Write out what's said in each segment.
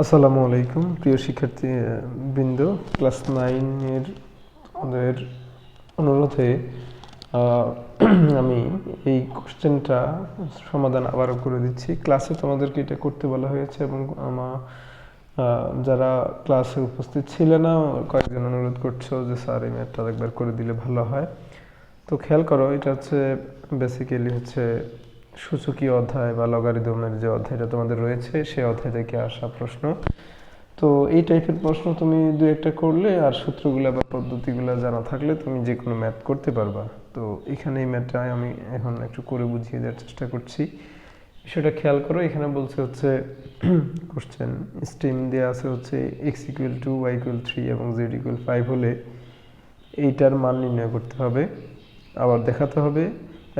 আসসালামু আলাইকুম, প্রিয় শিক্ষার্থী বৃন্দ। ক্লাস নাইনের আমাদের অনুরোধে আমি এই কোশ্চেনটা সমাধান আবারও করে দিচ্ছি। ক্লাসে তোমাদেরকে এটা করতে বলা হয়েছে এবং আমার যারা ক্লাসে উপস্থিত ছিল না, কয়েকজন অনুরোধ করছ যে স্যার এই ম্যাথটা একবার করে দিলে ভালো হয়। তো খেয়াল করো, এটা হচ্ছে বেসিক্যালি হচ্ছে সূচকীয় অধ্যায় বা লগারিদমের যে অধ্যায়টা তোমাদের রয়েছে, সেই অধ্যায় থেকে আসা প্রশ্ন। তো এই টাইপের প্রশ্ন তুমি দু একটা করলে আর সূত্রগুলো বা পদ্ধতিগুলো জানা থাকলে তুমি যে কোনো ম্যাথ করতে পারবা। তো এখানে এই ম্যাথটা আমি এখন একটু করে বুঝিয়ে দেওয়ার চেষ্টা করছি। বিষয়টা খেয়াল করো, এখানে বলছে হচ্ছে কোশ্চেন স্টিম দেওয়া আছে হচ্ছে X equal to Y equal three এবং জেড ইকুয়াল ফাইভ হলে এইটার মান নির্ণয় করতে হবে। আবার দেখাতে হবে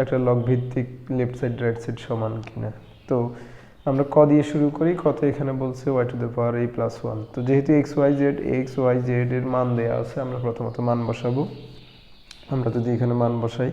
একটা লগ ভিত্তিক লেফট সাইড রাইট সাইড সমান কিনা। তো আমরা ক দিয়ে শুরু করি, কত এখানে বলছে ওয়াই টু দ্য পাওয়ার এই প্লাস ওয়ান তো যেহেতু X Y Z X Y Z এর মান দেওয়া আছে, আমরা প্রথমত মান বসাবো। আমরা যদি এখানে মান বসাই,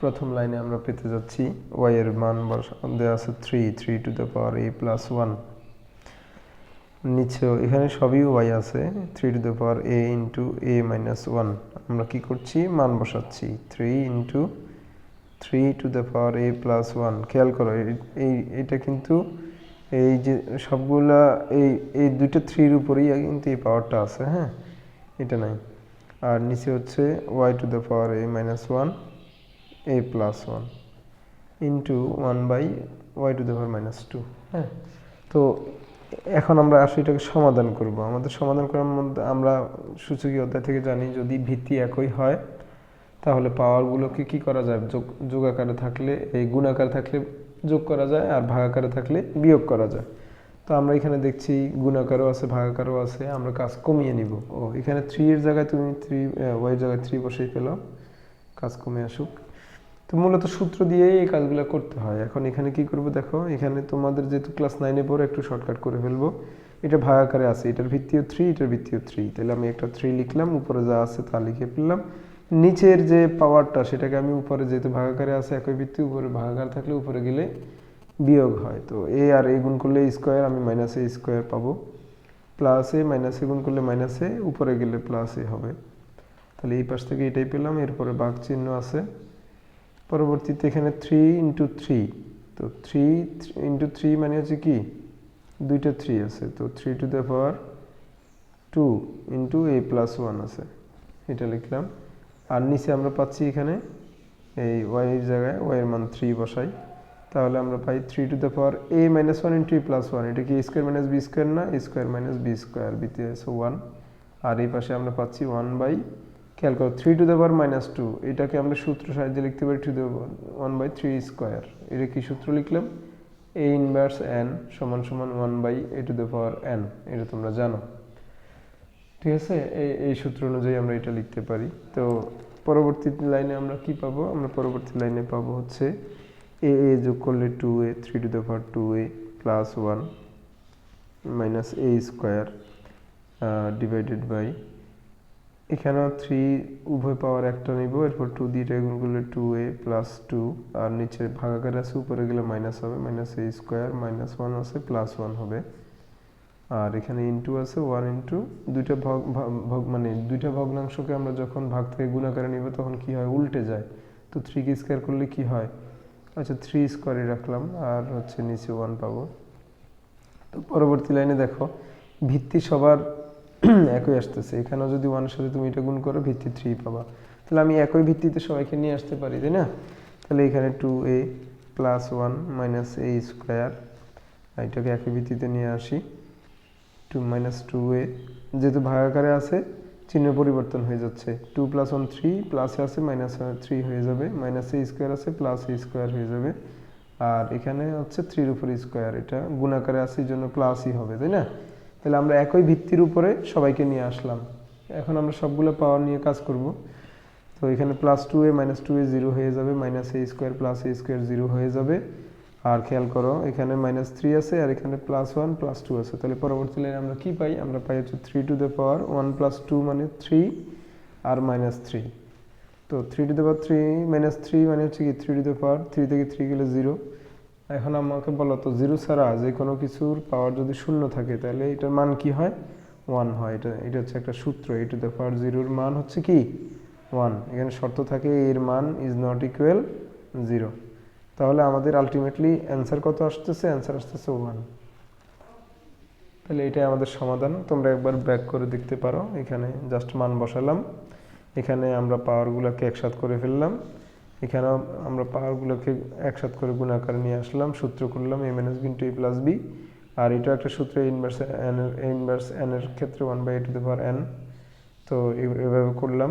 প্রথম লাইনে আমরা পেতে যাচ্ছি ওয়াই এর মান বসা দেওয়া আছে three three to the power A plus one নিচেও এখানে সবই ওয়াই আছে three to the power A into A minus one আমরা কি করছি? মান বসাচ্ছি three into three to the power A plus one খেয়াল করো, এই- এটা কিন্তু এই যে সবগুলা, এই এই দুইটা থ্রির উপরেই কিন্তু এই পাওয়ারটা আছে হ্যাঁ? এটা নাই। আর নিচে হচ্ছে Y to the power A minus one A plus one into one by Y to the power minus two হ্যাঁ? তো এখন আমরা আসলে এটাকে সমাধান করব। আমাদের সমাধান করার মধ্যে আমরা সূচকীয় অধ্যায় থেকে জানি যদি ভিত্তি একই হয় তাহলে পাওয়ারগুলোকে কি করা যায়? যোগ যোগ আকারে থাকলে এই গুণ আকারে থাকলে যোগ করা যায় আর ভাগ আকারে থাকলে বিয়োগ করা যায়। তো আমরা এখানে দেখছি গুণ আকারও আছে, ভাগ আকারও আছে, আমরা কাজ কমিয়ে নিব। ও, এখানে থ্রি এর জায়গায় তুমি থ্রি ওয়াই জায়গায় থ্রি বসেই পেলাম কাজ কমে আসুক। তো মূলত সূত্র দিয়েই এই কাজগুলো করতে হয়। এখন এখানে কি করব দেখো? এখানে তোমাদের যেহেতু ক্লাস নাইনে পড়ে একটু শর্টকাট করে ফেলব। এটা ভাগ আকারে আছে, এটার ভিত্তিও থ্রি এটার ভিত্তিও থ্রি তাহলে আমি একটা থ্রি লিখলাম, উপরে যা আছে তা লিখে ফেললাম। নিচের যে পাওয়ারটা সেটাকে আমি উপরে যেহেতু ভাগাকারে আছে, একই ভিত্তি, উপরে ভাগাকার থাকলে উপরে গেলে বিয়োগ হয়। তো এ আর এ গুণ করলে স্কোয়ার আমি মাইনাস এ স্কোয়ার পাবো। প্লাস এ মাইনাস এ গুণ করলে মাইনাস এ উপরে গেলে প্লাস এ হবে। তাহলে এই পাশ থেকে এটাই পেলাম, এরপরে বাঘ চিহ্ন আছে। পরবর্তীতে এখানে থ্রি ইন্টু থ্রি তো থ্রি ইন্টু থ্রি মানে হচ্ছে কি? দুইটা থ্রি আছে। তো three to the power two into A plus one আছে। এটা লিখলাম। আর নিচে আমরা পাচ্ছি এখানে এই ওয়াই এর জায়গায় ওয়াই এর মান থ্রি বসাই। তাহলে আমরা পাই three to the power A minus one into plus one এটা কি স্কোয়ার মাইনাস বি স্কোয়ার না স্কোয়ার মাইনাস বি স্কোয়ার বিতে আছে ওয়ান আর এই পাশে আমরা পাচ্ছি ওয়ান বাই খেয়াল করো three to the power minus two এটাকে আমরা সূত্র সাহায্যে লিখতে পারি to the one by three square এটা কি সূত্র লিখলাম? এ ইনভার্স এন সমান সমান one by A to the power N এটা তোমরা জানো। ঠিক আছে? এই এই সূত্র অনুযায়ী আমরা এটা লিখতে পারি। তো পরবর্তী লাইনে আমরা কি পাবো? আমরা পরবর্তী লাইনে পাবো হচ্ছে এ এ যোগ করলে two A three to the power two A plus one minus A square divided by এখানেও থ্রি উভয় পাওয়ার একটা নিব। এরপর টু দিয়ে গুণ করলে টু এ প্লাস টু আর নিচে ভাগাকার আছে, উপরে গেলে মাইনাস হবে। Minus A square minus one আছে প্লাস ওয়ান হবে। আর এখানে ইনটু আছে ওয়ান ইনটু দুইটা ভগ ভগ মানে দুইটা ভগ্নাংশকে আমরা যখন ভাগ থেকে গুণ আকারে নিব, তখন কি হয়? উল্টে যায়। তো থ্রি কে স্কোয়ার করলে কি হয়? আচ্ছা থ্রি স্কোয়ারই রাখলাম, আর হচ্ছে নিচে ওয়ান পাবো। তো পরবর্তী লাইনে দেখো, ভিত্তি সবার একই আসতেছে। এখানেও যদি ওয়ানের সাথে তুমি এটা গুণ করো, ভিত্তি থ্রি পাবা। তাহলে আমি একই ভিত্তিতে সবাইকে নিয়ে আসতে পারি, তাই না? তাহলে এখানে two A plus one minus A square এটাকে একই ভিত্তিতে নিয়ে আসি। টু মাইনাস টু এ যেহেতু ভাগাকারে আছে, চিহ্ন পরিবর্তন হয়ে যাচ্ছে। টু প্লাস ওয়ান থ্রি প্লাসে আছে মাইনাস থ্রি হয়ে যাবে। মাইনাস এ স্কোয়ার আছে প্লাস এ স্কোয়ার হয়ে যাবে। আর এখানে হচ্ছে থ্রির উপরে স্কোয়ার এটা গুণাকারে আছে, এই জন্য প্লাসই হবে, তাই না? তাহলে আমরা একই ভিত্তির উপরে সবাইকে নিয়ে আসলাম। এখন আমরা সবগুলো পাওয়ার নিয়ে কাজ করব। তো এখানে plus two A minus two A zero হয়ে যাবে minus A square plus A square zero হয়ে যাবে। আর খেয়াল করো, এখানে মাইনাস থ্রি আছে আর এখানে প্লাস ওয়ান প্লাস টু আছে। তাহলে পরবর্তী লাইনে আমরা কি পাই? আমরা পাই হচ্ছে three to the power one plus two মানে থ্রি আর মাইনাস থ্রি তো three to the power three minus three মানে হচ্ছে কি three to the power three থেকে থ্রি গেলে জিরো এখন আমাকে বলো তো জিরো ছাড়া যে কোনো কিছুর পাওয়ার যদি শূন্য থাকে, তাহলে এটার মান কি হয়? ওয়ান হয়। এটা এটা হচ্ছে একটা সূত্র। এ টু দ্য পাওয়ার জিরোর মান হচ্ছে কি? ওয়ান এখানে শর্ত থাকে এর মান ইজ নট ইকুয়াল জিরো তাহলে আমাদের আলটিমেটলি অ্যান্সার কত আসতেছে? অ্যান্সার আসতেছে ওয়ান তাহলে এটাই আমাদের সমাধান। তোমরা একবার ব্যাক করে দেখতে পারো। এখানে জাস্ট মান বসালাম। এখানে আমরা পাওয়ারগুলোকে একসাথ করে ফেললাম। এখানেও আমরা পাওয়ারগুলোকে একসাথ করে গুণাকারে নিয়ে আসলাম। সূত্র করলাম এম এন এস বিন টু প্লাস বি আর এটা একটা সূত্র ইনভার্স এন এর ইনভার্স এন এর ক্ষেত্রে one by A to the power N তো এভাবে করলাম।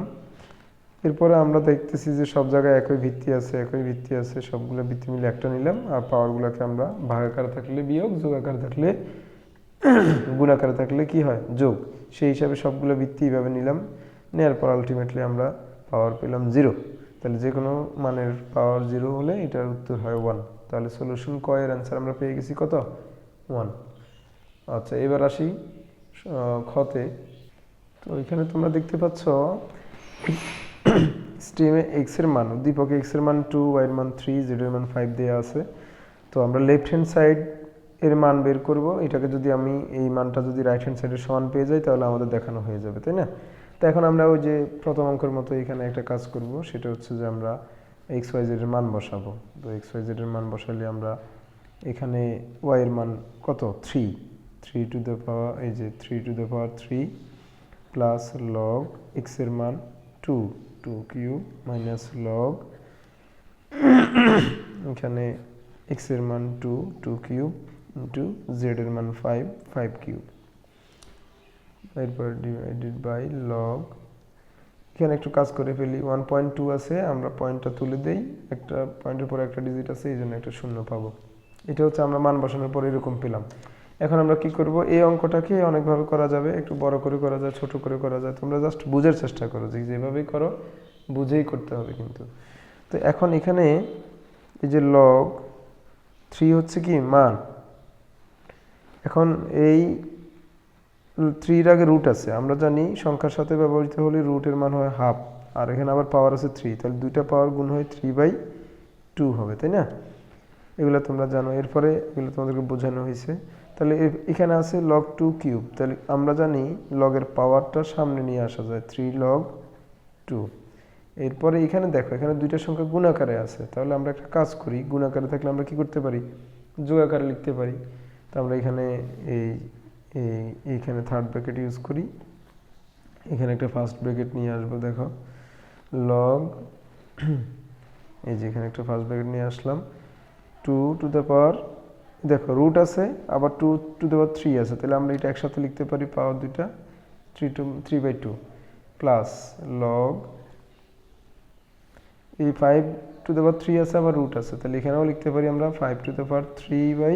এরপরে আমরা দেখতেছি যে সব জায়গায় একই ভিত্তি আছে, একই ভিত্তি আছে, সবগুলো ভিত্তি মিলে একটা নিলাম, আর পাওয়ারগুলোকে আমরা ভাগাকার থাকলে বিয়োগ যোগাকার থাকলে গুণাকারে থাকলে কি হয়? যোগ। সেই হিসাবে সবগুলো ভিত্তি এইভাবে নিলাম নেওয়ার পর আলটিমেটলি আমরা পাওয়ার পেলাম জিরো তাহলে যে কোনো মানের পাওয়ার জিরো হলে এটার উত্তর হয় ওয়ান তাহলে সলিউশন কয়ের অ্যান্সার আমরা পেয়ে গেছি কত? ওয়ান আচ্ছা এবার আসি খতে তো এখানে তোমরা দেখতে পাচ্ছ স্ট্রিমে এক্সের মান, উদ্দীপকে এক্সের মান টু ওয়াই মান থ্রি জেড এর মান ফাইভ দেওয়া আছে। তো আমরা লেফট হ্যান্ড সাইড এর মান বের করব। এটাকে যদি আমি এই মানটা যদি রাইট হ্যান্ড সাইডের সমান পেয়ে যাই, তাহলে আমাদের দেখানো হয়ে যাবে, তাই না? তো এখন আমরা ওই যে প্রথম অঙ্কের মতো এখানে একটা কাজ করব। সেটা হচ্ছে যে আমরা এক্স ওয়াই জেড এর মান বসাবো। তো এক্স ওয়াই জেড এর মান বসালে আমরা এখানে ওয়াই এর মান কত? Three three to the power এই যে three to the power three plus log এক্সের মান two two cube minus log এখানে এক্সের মান two two cube into Z এর মান ফাইভ ফাইভ কিউব এরপর ডিভাইডেড বাই লগ এখানে একটু কাজ করে ফেলি ওয়ান পয়েন্ট টু আছে, আমরা পয়েন্টটা তুলে দেই, একটা পয়েন্টের পরে একটা ডিজিট আছে, এই জন্য একটা শূন্য পাবো। এটা হচ্ছে আমরা মান বসানোর পর এরকম পেলাম। এখন আমরা কি করব? এই অঙ্কটাকে অনেকভাবে করা যাবে। একটু বড় করে করা যায়, ছোট করে করা যায়। তোমরা জাস্ট বুঝার চেষ্টা করো যে যেভাবেই করো, বুঝেই করতে হবে কিন্তু। তো এখন এখানে এই যে লগ থ্রি হচ্ছে কি? মান। এখন এই থ্রির আগে রুট আছে। আমরা জানি সংখ্যার সাথে ব্যবহৃত হলে রুটের মান হয় হাফ আর এখানে আবার পাওয়ার আছে থ্রি তাহলে দুইটা পাওয়ার গুণ হয় থ্রি বাই টু হবে, তাই না? এগুলো তোমরা জানো। এরপরে এগুলো তোমাদেরকে বোঝানো হয়েছে। তাহলে এখানে আছে লগ টু কিউব তাহলে আমরা জানি লগের পাওয়ারটা সামনে নিয়ে আসা যায় থ্রি লগ টু এরপরে এখানে দেখো, এখানে দুইটা সংখ্যা গুণাকারে আছে। তাহলে আমরা একটা কাজ করি, গুণাকারে থাকলে আমরা কি করতে পারি? যোগাকারে লিখতে পারি। তো আমরা এখানে এই এই, এইখানে থার্ড ব্র্যাকেট ইউজ করি। এখানে একটা ফার্স্ট ব্র্যাকেট নিয়ে আসব, দেখো। লগ এই যে এখানে একটা ফার্স্ট ব্র্যাকেট নিয়ে আসলাম। টু টু দ্য পাওয়ার দেখো রুট আছে, আবার two two the power three আছে। তাহলে আমরা এটা একসাথে লিখতে পারি পাওয়ার দুইটা three two three by two plus log এই ফাইভ টু দ্য থ্রি আছে, আবার রুট আছে। তাহলে এখানেও লিখতে পারি আমরা five to the power three by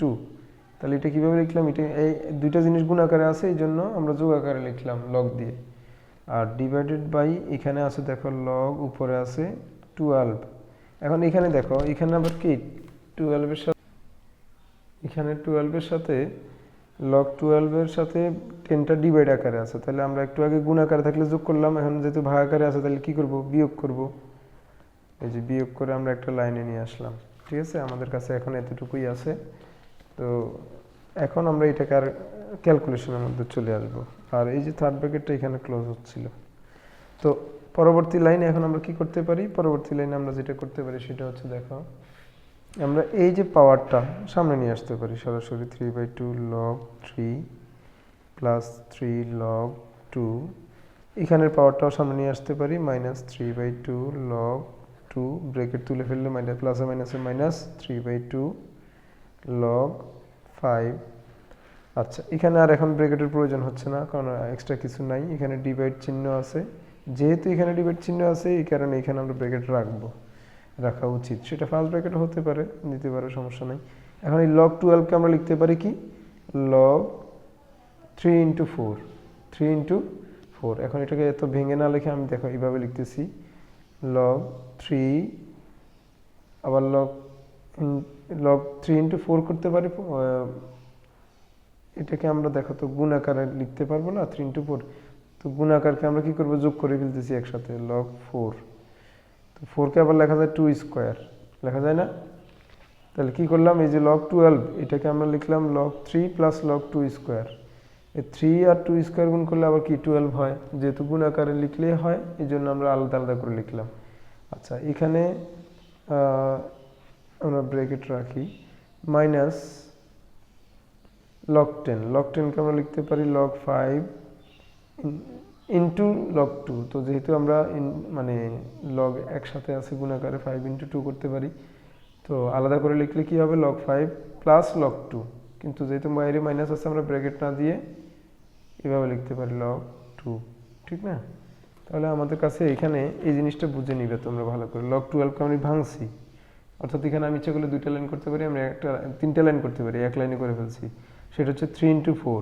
two তাহলে এটা কীভাবে লিখলাম? এটা এই দুইটা জিনিস গুণ আকারে আছে, এই জন্য আমরা যোগ আকারে লিখলাম লগ দিয়ে। আর ডিভাইডেড বাই এখানে আছে, দেখো লগ উপরে আছে টুয়েলভ এখন এখানে দেখো, এখানে আবার কি? টুয়েলভের সাথে, এখানে টুয়েলভের সাথে লগ টুয়েলভের সাথে টেনটা ডিভাইড আকারে আছে। তাহলে আমরা একটু আগে গুণ আকারে থাকলে যোগ করলাম, এখন যেহেতু ভাগ আকারে আছে, তাহলে কি করব? বিয়োগ করব। এই যে বিয়োগ করে আমরা একটা লাইনে নিয়ে আসলাম। ঠিক আছে? আমাদের কাছে এখন এতটুকুই আছে। তো এখন আমরা এটাকে আর ক্যালকুলেশনের মধ্যে চলে আসব। আর এই যে থার্ড ব্র্যাকেটটা এখানে ক্লোজ হচ্ছিল। তো পরবর্তী লাইনে এখন আমরা কি করতে পারি? পরবর্তী লাইনে আমরা যেটা করতে পারি সেটা হচ্ছে দেখো আমরা এই যে পাওয়ারটা সামনে নিয়ে আসতে পারি, সরাসরি three by two log three plus three log two এখানের পাওয়ারটাও সামনে নিয়ে আসতে পারি minus three by two log two bracket তুলে ফেললে মাইনাস প্লাসে মাইনাসে minus three by two log five আচ্ছা এখানে আর এখন ব্রেকেটের প্রয়োজন হচ্ছে না, কারণ এক্সট্রা কিছু নাই, এখানে ডিভাইড চিহ্ন আছে। যেহেতু এখানে ডিভাইড চিহ্ন আছে, এই কারণে এখানে আমরা ব্রেকেট রাখব। রাখা উচিত। সেটা ফার্স্ট ব্র্যাকেট হতে পারে দিতে পারে, সমস্যা নেই। এখন এই লগ টুয়েলভকে আমরা লিখতে পারি কি? Log three into four three into four এখন এটাকে এত ভেঙে না লিখে আমি দেখো এইভাবে লিখতেছি। লগ থ্রি আবার log log three into four করতে পারি এটাকে আমরা দেখো তো গুণ আকারে লিখতে পারব না থ্রি ইন্টু ফোর তো গুণ আকারকে আমরা কি করব? যোগ করে ফেলতেছি একসাথে লগ ফোর তো ফোরকে আবার লেখা যায় টু স্কোয়ার লেখা যায় না? তাহলে কি করলাম? এই যে লগ টুয়েলভ এটাকে আমরা লিখলাম log three plus log two square এই থ্রি আর টু স্কোয়ার গুণ করলে আবার কি টুয়েলভ হয়? যেহেতু গুণ আকারে লিখলেই হয়, এই জন্য আমরা আলাদা আলাদা করে লিখলাম। আচ্ছা এখানে আমরা ব্রেকেট রাখি মাইনাস লগ টেন লগ টেনকে আমরা লিখতে পারি log five into log two তো যেহেতু আমরা মানে লগ একসাথে আছে গুণাকারে ফাইভ ইন্টু টু করতে পারি, তো আলাদা করে লিখলে কি হবে? Log five plus log two কিন্তু যেহেতু বাইরে মাইনাস আছে, আমরা ব্র্যাকেট না দিয়ে এভাবে লিখতে পারি লগ টু ঠিক না? তাহলে আমাদের কাছে এখানে এই জিনিসটা বুঝে নিবে তোমরা ভালো করে। লগ টুয়েলভকে আমি ভাঙছি। অর্থাৎ এখানে আমি ইচ্ছা করলে দুইটা লাইন করতে পারি, আমরা একটা, তিনটা লাইন করতে পারি, এক লাইনে করে ফেলছি। সেটা হচ্ছে থ্রি ইন্টু ফোর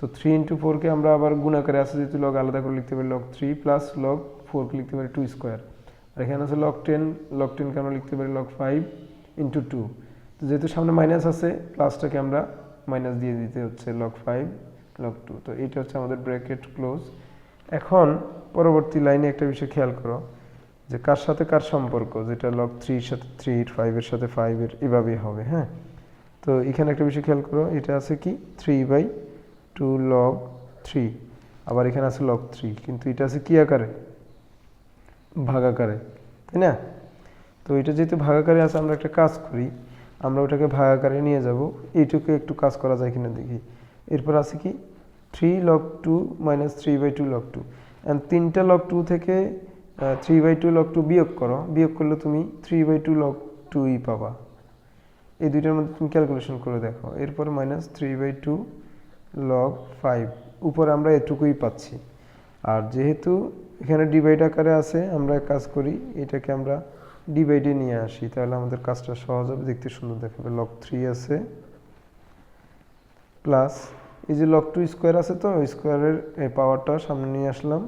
তো থ্রি ইন্টু ফোরকে আমরা আবার গুণাকারে আছে যেহেতু লগ আলাদা করে লিখতে পারি লগ থ্রি প্লাস লগ ফোরকে লিখতে পারি টু স্কোয়ার আর এখানে আছে লগ টেন লগ টেনকে আমরা লিখতে পারি লগ ফাইভ ইন্টু টু তো যেহেতু সামনে মাইনাস আছে প্লাসটাকে আমরা মাইনাস দিয়ে দিতে হচ্ছে লগ ফাইভ লগ টু তো এইটা হচ্ছে আমাদের ব্র্যাকেট ক্লোজ এখন পরবর্তী লাইনে একটা বিষয় খেয়াল করো, যে কার সাথে কার সম্পর্ক, যেটা লগ থ্রির সাথে থ্রি ফাইভের সাথে ফাইভের এভাবেই হবে হ্যাঁ? তো এখানে একটা বিষয় খেয়াল করো, এটা আছে কি? Three by two log three আবার এখানে আছে লগ থ্রি কিন্তু এটা আছে কি আকারে? ভাগ আকারে তাই না? তো এটা যেহেতু ভাগ আকারে আছে, আমরা একটা কাজ করি, আমরা ওটাকে ভাগ আকারে নিয়ে যাব। এইটুকু একটু কাজ করা যায় কিনা দেখি। এরপর আছে কি? Three log two minus three by two log two and তিনটা লগ টু থেকে three by two log two বিয়োগ করো। বিয়োগ করলে তুমি থ্রি বাই টু লগ টুই পাবা। এই দুইটার মধ্যে তুমি ক্যালকুলেশন করে দেখো। এরপর minus three by two log five উপরে আমরা এটুকুই পাচ্ছি। আর যেহেতু এখানে ডিভাইড আকারে আছে, আমরা কাজ করি, এটাকে আমরা ডিভাইডে নিয়ে আসি। তাহলে আমাদের কাজটা সহজ হবে, দেখতে সুন্দর দেখাবে। লগ থ্রি আছে প্লাস এই যে লগ টু স্কোয়ার আছে তো স্কোয়ারের এই পাওয়ারটা সামনে নিয়ে আসলাম।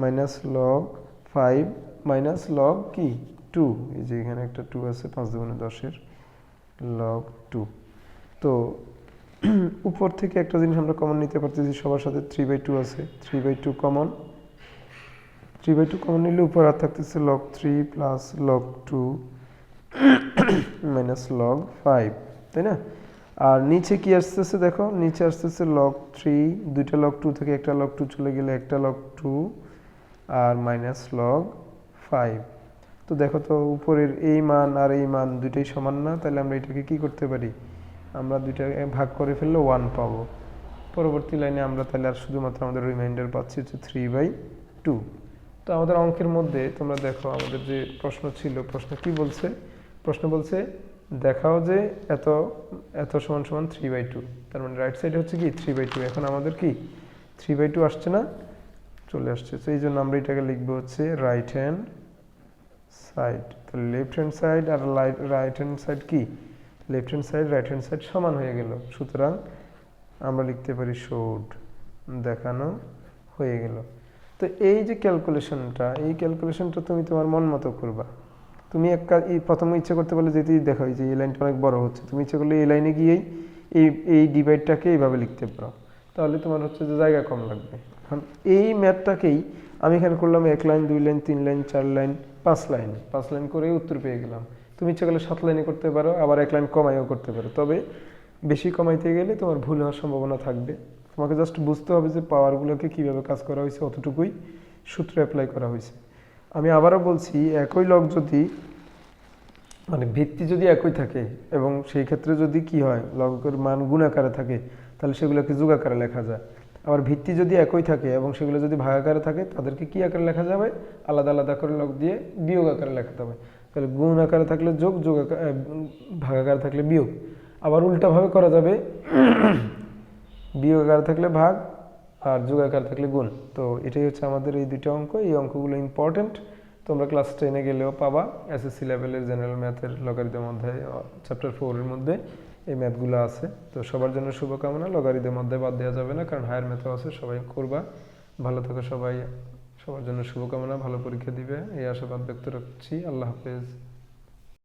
Minus log five minus log কি? টু এই যে এখানে একটা টু আছে, পাঁচ দুগুণে দশের। লগ টু তো উপর থেকে একটা জিনিস আমরা কমন নিতে পারতেছি, সবার সাথে থ্রি বাই টু আছে। Three by two common three by two common নিলে উপর আর থাকতেছে log three plus log two minus log five তাই না? আর নিচে কি আসতেছে দেখো, নিচে আসতেছে লগ থ্রি দুইটা লগ টু থেকে একটা লগ টু চলে গেলে একটা লগ টু আর মাইনাস লগ ফাইভ তো দেখো তো উপরের এই মান আর এই মান দুইটাই সমান না, তাহলে আমরা এটাকে কি করতে পারি? আমরা দুইটা ভাগ করে ফেললে ওয়ান পাবো। পরবর্তী লাইনে আমরা তাহলে আর শুধুমাত্র আমাদের রিমাইন্ডার পাচ্ছি হচ্ছে থ্রি বাই টু তো আমাদের অঙ্কের মধ্যে তোমরা দেখো, আমাদের যে প্রশ্ন ছিল, প্রশ্ন কি বলছে? প্রশ্ন বলছে, দেখাও যে এত এত সমান সমান থ্রি বাই টু তার মানে রাইট সাইডে হচ্ছে কি? থ্রি বাই টু এখন আমাদের কি? থ্রি বাই টু আসছে না? চলে আসছে। তো এই জন্য আমরা এটাকে লিখব হচ্ছে রাইট হ্যান্ড সাইড তাহলে লেফট হ্যান্ড সাইড আর রাইট হ্যান্ড সাইড কি? Left hand side right hand side সমান হয়ে গেল। সুতরাং আমরা লিখতে পারি শোড দেখানো হয়ে গেল। তো এই যে ক্যালকুলেশনটা এই ক্যালকুলেশনটা তুমি তোমার মন মতো করবা। তুমি এক কাজ, এই প্রথমে ইচ্ছে করতে পারলে যদি দেখো যে এই লাইনটা অনেক বড় হচ্ছে, তুমি ইচ্ছে করলে এই লাইনে গিয়েই এই এই ডিভাইডটাকে এইভাবে লিখতে পারো। তাহলে তোমার হচ্ছে যে জায়গা কম লাগবে। এখন এই ম্যাথটাকেই আমি এখানে করলাম এক লাইন, দুই লাইন, তিন লাইন, চার লাইন, পাঁচ লাইন। পাঁচ লাইন করেই উত্তর পেয়ে গেলাম। তুমি ইচ্ছা করলে সাত লাইনে করতে পারো, আবার এক লাইন কমাইও করতে পারো। তবে বেশি কমাইতে গেলে তোমার ভুল হওয়ার সম্ভাবনা থাকবে। তোমাকে জাস্ট বুঝতে হবে যে পাওয়ারগুলোকে কীভাবে কাজ করা হয়েছে, অতটুকুই সূত্র অ্যাপ্লাই করা হয়েছে। আমি আবারও বলছি, একই লগ যদি মানে ভিত্তি যদি একই থাকে, এবং সেই ক্ষেত্রে যদি কি হয়, লগের মান গুণাকারে থাকে, তাহলে সেগুলোকে যুগাকারে লেখা যায়। আবার ভিত্তি যদি একই থাকে, এবং সেগুলো যদি ভাগাকারে থাকে, তাদেরকে কী আকারে লেখা যাবে? আলাদা আলাদা করে লগ দিয়ে বিয়োগ আকারে লেখাতে হবে। তাহলে গুণ আকারে থাকলে যোগ যোগ আকারে ভাগাকারে থাকলে বিয়োগ। আবার উল্টাভাবে করা যাবে, বিয়োগ আকারে থাকলে ভাগ আর যোগ আকারে থাকলে গুণ। তো এটাই হচ্ছে আমাদের এই দুটো অঙ্ক। এই অঙ্কগুলো ইম্পর্টেন্ট তোমরা ক্লাস টেনে গেলেও পাবা এসএসসি লেভেলের জেনারেল ম্যাথের লগারিদের মধ্যে চ্যাপ্টার ফোরের মধ্যে এই ম্যাথগুলো আছে। তো সবার জন্য শুভকামনা। লগারিদের মধ্যে বাদ দেওয়া যাবে না, কারণ হায়ার ম্যাথও আছে, সবাই করবা। ভালো থাকো সবাই। সবার জন্য শুভকামনা ভালো পরীক্ষা দিবে। এই আশাবাদ ব্যক্ত রাখছি। আল্লাহ হাফেজ।